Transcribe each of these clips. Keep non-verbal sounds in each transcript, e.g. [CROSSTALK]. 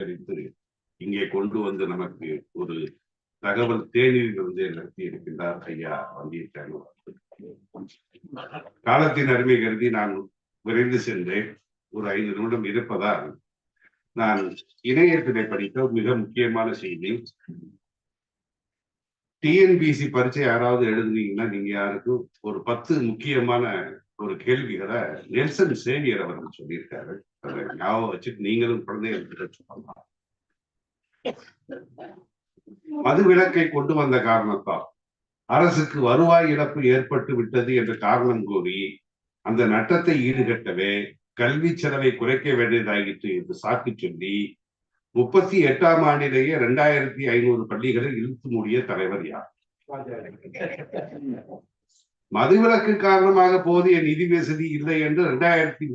அலங்கரித்து இங்கே கொண்டு வந்து நமக்கு ஒரு தகவல் தேநீரிலிருந்து நடத்தி இருக்கின்றார் ஐயா வந்தியத்தேவன் காலத்தின் அருமை கருதி நான் விரைந்து சென்றேன். ஒரு ஐந்து நிமிடம் இருப்பதால் நான் இணையத்திலே படித்த மிக முக்கியமான செய்தி. டிஎன்பிசி பரீட்சை யாராவது எழுதுனீங்கன்னா நீங்க யாருக்கும் ஒரு பத்து முக்கியமான ஒரு கேள்விகளை நெல்சன் சேவியர் அவர்கள் சொல்லியிருக்காரு. ஞாபகம் வச்சுட்டு நீங்களும் குழந்தைகள் மது விலக்கை கொண்டு வந்த காரணத்தால் அரசுக்கு வருவாய் இழப்பு ஏற்பட்டு விட்டது என்ற காரணம் கூறி அந்த நட்டத்தை ஈடுகட்டவே கல்வி செலவை குறைக்க வேண்டியதாயிற்று என்று சாக்கு சொல்லி முப்பத்தி எட்டாம் ஆண்டிலேயே இரண்டாயிரத்தி ஐநூறு பள்ளிகளை இழுத்து மூடிய தலைவர் யார்? [LAUGHS] மதுவிலக்கு காரணமாக போதிய நிதி வசதி இல்லை என்று இரண்டாயிரத்தி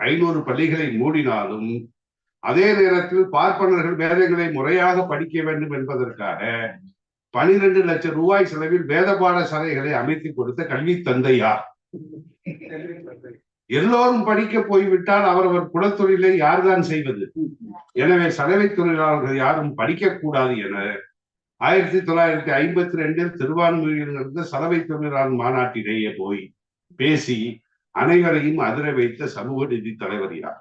ஐநூறு பள்ளிகளை மூடினாலும் அதே நேரத்தில் பார்ப்பனர்கள் வேதங்களை முறையாக படிக்க வேண்டும் என்பதற்காக பனிரெண்டு லட்சம் ரூபாய் செலவில் வேத பாடசாலைகளை அமைத்து கொடுத்த கல்வி தந்தையார் எல்லோரும் படிக்க போய்விட்டால் அவரவர் குலத்தொழிலை யார்தான் செய்வது? எனவே சலவை தொழிலாளர்கள் யாரும் படிக்க கூடாது என ஆயிரத்தி தொள்ளாயிரத்தி ஐம்பத்தி ரெண்டில் திருவான்மையில் நடந்த சலவை தொழிலாளர் மாநாட்டிலேயே போய் பேசி அனைவரையும் அதிர வைத்த சமூக நிதி தலைவர் யார்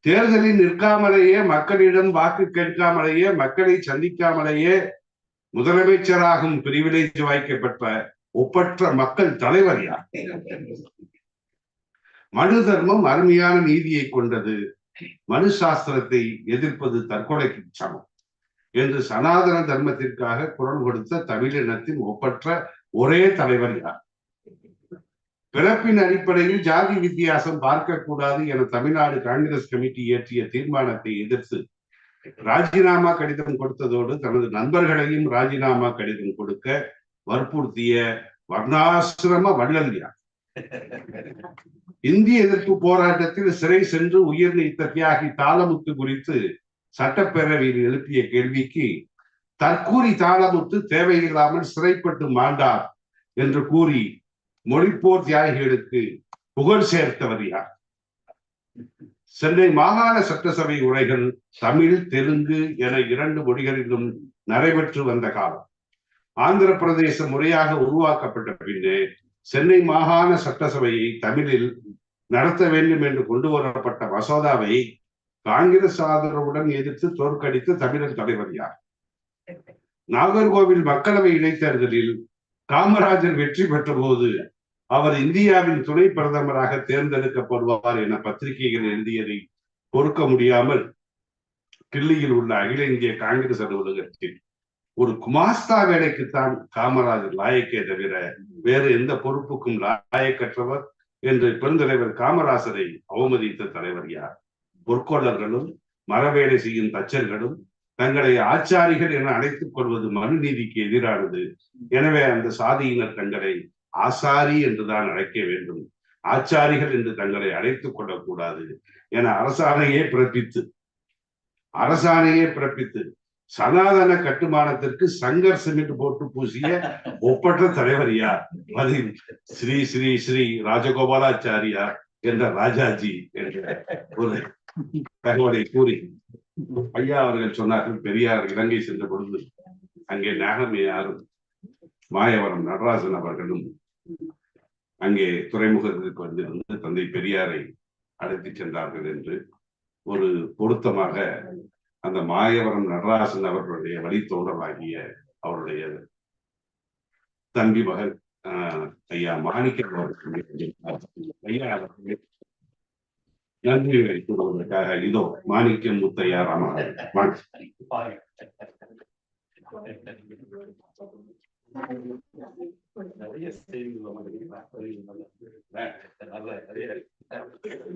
தேர்தலில் நிற்காமலேயே மக்களிடம் வாக்கு கேட்காமலேயே மக்களை சந்திக்காமலேயே முதலமைச்சராகும் பிரிவிலேஜ் வாய்க்கப்பட்ட ஒப்பற்ற மக்கள் தலைவர் யார் மனு தர்மம் அருமையான நீதியை கொண்டது. மனு சாஸ்திரத்தை எதிர்ப்பது தற்கொலைக்கு சமம் என்று சனாதன தர்மத்திற்காக குரல் கொடுத்த தமிழினத்தின் ஒப்பற்ற ஒரே தலைவர் யார்? பிறப்பின் அடிப்படையில் ஜாதி வித்தியாசம் பார்க்கக்கூடாது என தமிழ்நாடு காங்கிரஸ் கமிட்டி இயற்றிய தீர்மானத்தை எதிர்த்து ராஜினாமா கடிதம் கொடுத்ததோடு தனது நண்பர்களையும் ராஜினாமா கடிதம் கொடுக்க வற்புறுத்திய வர்ணாசிரம வள்ளல்யா. இந்திய எதிர்ப்பு போராட்டத்தில் சிறை சென்று உயிர் நீத்த தியாகி தாளமுத்து குறித்து சட்டப்பேரவையில் எழுப்பிய கேள்விக்கு தற்கூறி தாளமுத்து தேவையில்லாமல் சிறைப்பட்டு மாண்டார் என்று கூறி மொழிப்போர் தியாகிகளுக்கு புகழ் சேர்த்தவர் யார் சென்னை மாகாண சட்டசபை உரைகள் தமிழ் தெலுங்கு என இரண்டு மொழிகளிலும் நடைபெற்று வந்த காலம். ஆந்திர பிரதேச முறையாக உருவாக்கப்பட்ட பின்னே சென்னை மாகாண சட்டசபையை தமிழில் நடத்த வேண்டும் என்று கொண்டு வரப்பட்ட மசோதாவை காங்கிரஸ் ஆதரவுடன் எதிர்த்து தோற்கடித்து தமிழர் தலைவர் யார்? நாகர்கோவில் மக்களவை இடைத்தேர்தலில் காமராஜர் வெற்றி பெற்ற போது அவர் இந்தியாவின் துணை பிரதமராக தேர்ந்தெடுக்கப்படுவார் என பத்திரிகைகள் எழுதியதை பொறுக்க முடியாமல் கிள்ளியில் உள்ள அகில இந்திய காங்கிரஸ் அலுவலகத்தில் ஒரு குமாஸ்தா வேலைக்குத்தான் காமராஜர் லாயக்கே தவிர வேறு எந்த பொறுப்புக்கும் லாயக்கற்றவர் என்று பெருந்தலைவர் காமராசரை அவமதித்த தலைவர் யார்? பொற்கொள்ளர்களும் மரவேலை செய்யும் தச்சர்களும் தங்களை ஆச்சாரிகள் என அழைத்துக் கொள்வது மனுநீதிக்கு எதிரானது. எனவே அந்த சாதியினர் தங்களை ஆசாரி என்றுதான் அழைக்க வேண்டும். ஆச்சாரிகள் என்று தங்களை அழைத்துக் கொள்ளக்கூடாது. என அரசாணையே பிறப்பித்து அரசாணையே பிறப்பித்து சனாதன கட்டுமானத்திற்கு சங்கர் சிமெண்ட் போட்டு பூசிய ஒப்பற்ற தலைவர் யார்? அது ஸ்ரீ ஸ்ரீ ஸ்ரீ ராஜகோபாலாச்சாரியார் என்ற ராஜாஜி என்ற ஒரு தகவலை கூறி ஐயா அவர்கள் சொன்னார்கள் பெரியார் இலங்கை சென்ற பொழுது அங்கே நாகமையாரும் மாயவரம் நடராசன் அவர்களும் அங்கே துறைமுகத்திற்கு வந்திருந்து தந்தை பெரியாரை அழைத்து சென்றார்கள் என்று ஒரு பொருத்தமாக அந்த மாயவரம் நடராசன் அவர்களுடைய வழித்தோன்றலாகிய அவருடைய தம்பி மகன் ஆஹ், ஐயா மாணிக்கம் அவர்கள் ஐயா அவர்கள் நன்றிகளை கூறுவதற்காக இதோ மாணிக்கம் முத்தையா ராமன் Thank you.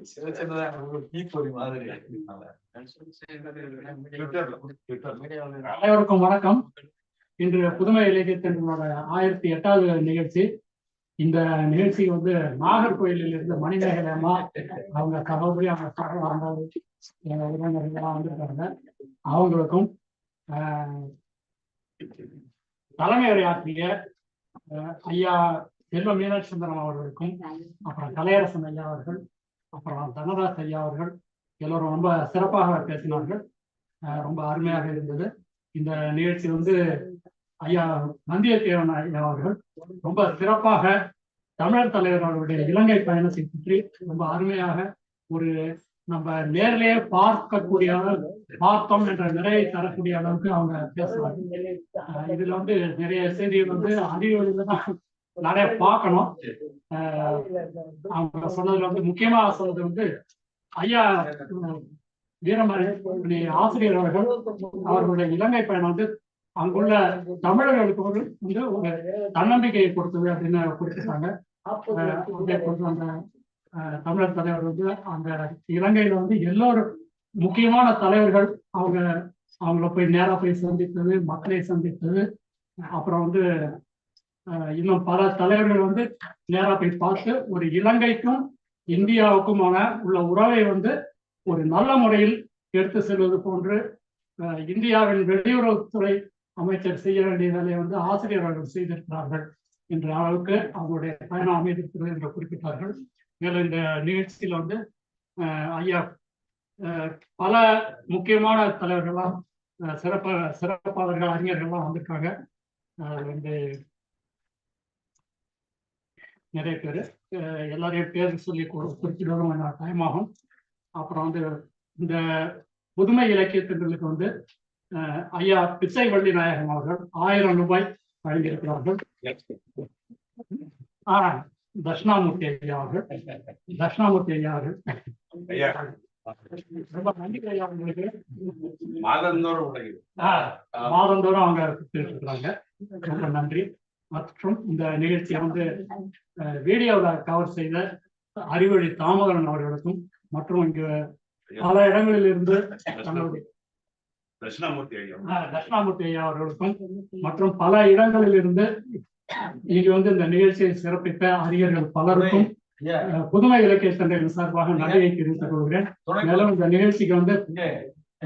சின்ன சின்னதா தீப்பொறி மாதிரி அனைவருக்கும் வணக்கம். இன்று புதுமை இலக்கியத்தினோட ஆயிரத்தி எட்டாவது நிகழ்ச்சி. இந்த நிகழ்ச்சி வந்து நாகர்கோயிலில் இருந்து மணிமேகலமா அவங்க சகோதரி அவங்க சக வந்தாரு உறவினர்கள்லாம் வந்திருக்காங்க. அவங்களுக்கும் ஆஹ், தலைமை உரையாற்றிய ஐயா செல்வ மீனாட்சி சுந்தரம் அவர்களுக்கும் அப்புறம் கலையரசன் ஐயா அவர்கள் அப்புறம் தனதாஸ் ஐயா அவர்கள் எல்லோரும் ரொம்ப சிறப்பாக பேசினார்கள். ரொம்ப அருமையாக இருந்தது. இந்த நிகழ்ச்சி வந்து ஐயா வந்தியத்தேவன் ஐயா அவர்கள் ரொம்ப சிறப்பாக தமிழர் தலைவர் அவருடைய இலங்கை பயணத்தை பற்றி ரொம்ப அருமையாக ஒரு நம்ம நேரிலேயே பார்க்கக்கூடிய பார்த்தோம் என்ற நிறையை தரக்கூடிய அளவுக்கு அவங்க பேசுவாங்க. இதுல வந்து நிறைய செய்திகள் வந்து அதிக தான் நிறைய பார்க்கணும். அவங்க சொன்னதுல வந்து முக்கியமா சொன்னது வந்து ஐயா உம், வீரமணி ஆசிரியர் அவர்கள் அவர்களுடைய இலங்கை பயணம் வந்து அங்குள்ள தமிழர்களுக்கு வந்து ஒரு தன்னம்பிக்கையை கொடுத்தது அப்படின்னு குறிப்பிட்டாங்க. தமிழர் தலைவர் வந்து அந்த இலங்கையில வந்து எல்லோரும் முக்கியமான தலைவர்கள். அவங்க அவங்கள போய் நேரா போய் சந்தித்தது மக்களை சந்தித்தது. அப்புறம் வந்து இன்னும் பல தலைவர்கள் வந்து நேரா போய் பார்த்து ஒரு இலங்கைக்கும் இந்தியாவுக்குமான உள்ள உறவை வந்து ஒரு நல்ல முறையில் எடுத்து செல்வது போன்று அஹ், இந்தியாவின் வெளியுறவுத்துறை அமைச்சர் செய்ய வேண்டிய வேலையை வந்து ஆசிரியர் அவர்கள் செய்திருக்கிறார்கள் என்ற அளவுக்கு அவங்களுடைய பயணம் அமைந்திருக்கிறது என்று குறிப்பிட்டார்கள். மேலும் இந்த நிகழ்ச்சியில் வந்து ஐயா பல முக்கியமான தலைவர்கள்லாம் சிறப்ப சிறப்பாளர்கள் அறிஞர்கள்லாம் வந்திருக்காங்க. வந்து நிறைய பேர். எல்லாரையும் பேர் சொல்லி கு- குறிப்பிடுவதும் கொஞ்சம் டைம் ஆகும். அப்புறம் வந்து இந்த புதுமை இலக்கியத்தினர்களுக்கு வந்து ஐயா பிச்சை வள்ளி நாயகம் அவர்கள் ஆயிரம் ரூபாய் வழங்கியிருக்கிறார்கள். ஆஹ் தட்சிணாமூர்த்தி ஐயா அவர்கள் தட்சிணாமூர்த்தி ஐயா. அவர்கள் ரொம்ப நன்றி ஐயா உங்களுக்கு. மாதந்தோறும் மாதந்தோறும் அவங்க கொடுத்துருக்காங்க ரொம்ப நன்றி. மற்றும் இந்த நிகழ்ச்சியை வந்து அஹ், வீடியோல கவர் செய்த அறிவழி தாமோதரன் அவர்களுக்கும் மற்றும் இங்கு பல இடங்களில் இருந்து தங்களுடைய தட்சிணாமூர்த்தி ஐயா. தட்சிணாமூர்த்தி ஐயா அவர்களுக்கும் மற்றும் பல இடங்களில் இருந்து இங்கு வந்து இந்த நிகழ்ச்சியை சிறப்பித்த அறிஞர்கள் பலருக்கும் புதுமை இலக்கிய சந்தையின் சார்பாக நன்றியை தெரிவித்துக் கொள்கிறேன். மேலும் இந்த நிகழ்ச்சிக்கு வந்து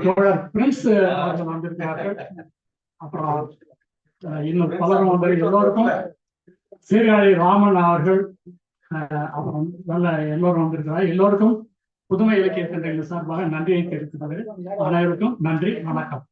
தோழர் பிரின்ஸ் அவர்கள் வந்திருக்கிறார்கள். அப்புறம் இன்னும் பலரும் வந்து எல்லோருக்கும் சீர்காழி ராமன் அவர்கள் அப்புறம் நல்ல எல்லோரும் வந்திருக்கிறார். எல்லோருக்கும் புதுமை இலக்கிய சந்தையின் சார்பாக நன்றியை தெரிவித்துக் கொள்கிறேன். அனைவருக்கும் நன்றி வணக்கம்.